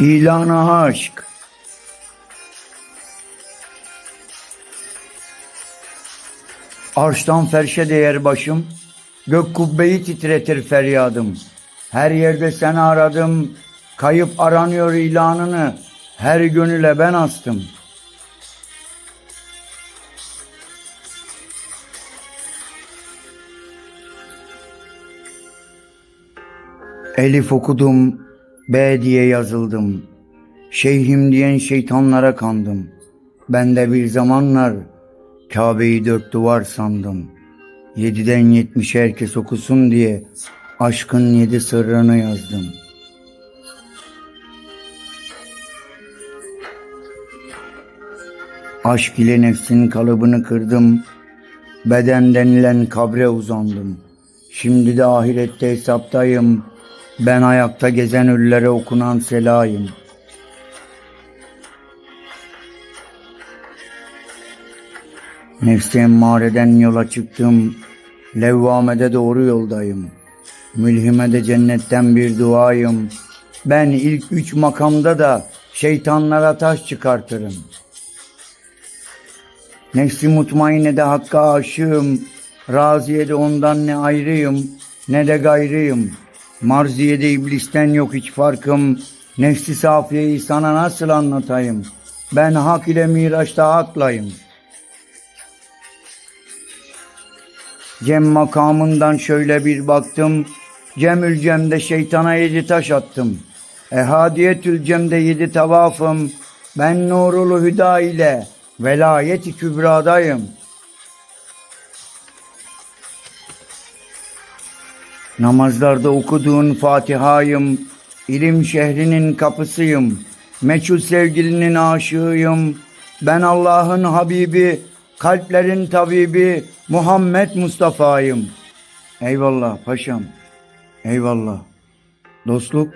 İlana aşk. Arştan ferşe değer başım, gök kubbeyi titretir feryadım. Her yerde seni aradım, kayıp aranıyor ilanını, her gönüle ben astım. Elif okudum, B diye yazıldım. Şeyhim diyen şeytanlara kandım. Ben de bir zamanlar Kabe'yi dört duvar sandım. Yediden yetmiş herkes okusun diye aşkın yedi sırrını yazdım. Aşk ile nefsin kalıbını kırdım. Beden denilen kabre uzandım. Şimdi de ahirette hesaptayım. Ben ayakta gezen ölülere okunan selayım. Nefsi emmareden yola çıktım. Levvamede doğru yoldayım. Mülhime de cennetten bir duayım. Ben ilk üç makamda da şeytanlara taş çıkartırım. Nefsi mutmainne de hakka aşığım. Raziye de ondan ne ayrıyım ne de gayrıyım. Marziye'de iblisten yok hiç farkım. Nefsi safiyeyi sana nasıl anlatayım? Ben hak ile miraçta haklayım. Cem makamından şöyle bir baktım. Cemül Cem'de şeytana yedi taş attım. Ehadiyetül Cem'de yedi tavafım. Ben nurulu hüda ile velayeti kübradayım. Namazlarda okuduğun Fatiha'yım. İlim şehrinin kapısıyım. Meçhul sevgilinin aşığıyım. Ben Allah'ın Habibi, kalplerin tabibi Muhammed Mustafa'yım. Eyvallah paşam. Eyvallah. Dostluk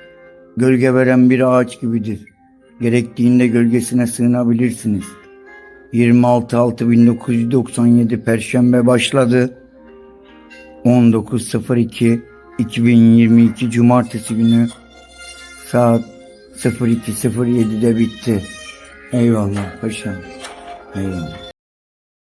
gölge veren bir ağaç gibidir. Gerektiğinde gölgesine sığınabilirsiniz. 26.6.1997 Perşembe başladı. 19.02 2022 Cumartesi günü saat 02.07'de bitti. Eyvallah paşam. Eyvallah.